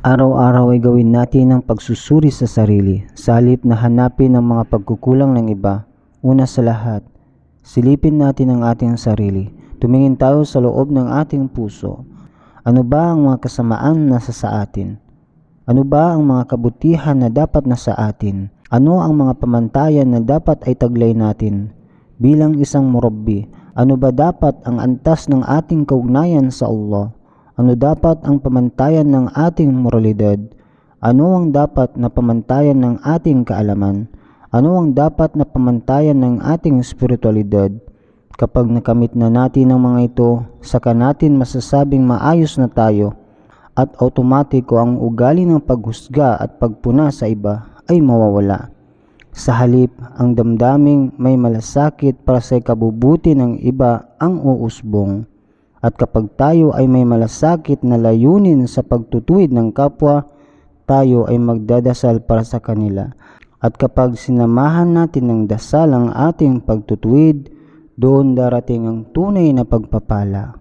Araw-araw ay gawin natin ang pagsusuri sa sarili, sa na hanapin ang mga pagkukulang ng iba. Una sa lahat, silipin natin ang ating sarili. Tumingin tayo sa loob ng ating puso. Ano ba ang mga kasamaan na nasa sa atin? Ano ba ang mga kabutihan na dapat nasa atin? Ano ang mga pamantayan na dapat ay taglay natin? Bilang isang murabbi, ano ba dapat ang antas ng ating kaugnayan sa Allah? Ano dapat ang pamantayan ng ating moralidad? Ano ang dapat na pamantayan ng ating kaalaman? Ano ang dapat na pamantayan ng ating spiritualidad? Kapag nakamit na natin ang mga ito, saka natin masasabing maayos na tayo at automatiko ang ugali ng paghusga at pagpuna sa iba ay mawawala. Sa halip, ang damdaming may malasakit para sa kabubuti ng iba ang uusbong. At kapag tayo ay may malasakit na layunin sa pagtutuwid ng kapwa, tayo ay magdadasal para sa kanila. At kapag sinamahan natin ng dasal ang ating pagtutuwid, doon darating ang tunay na pagpapala.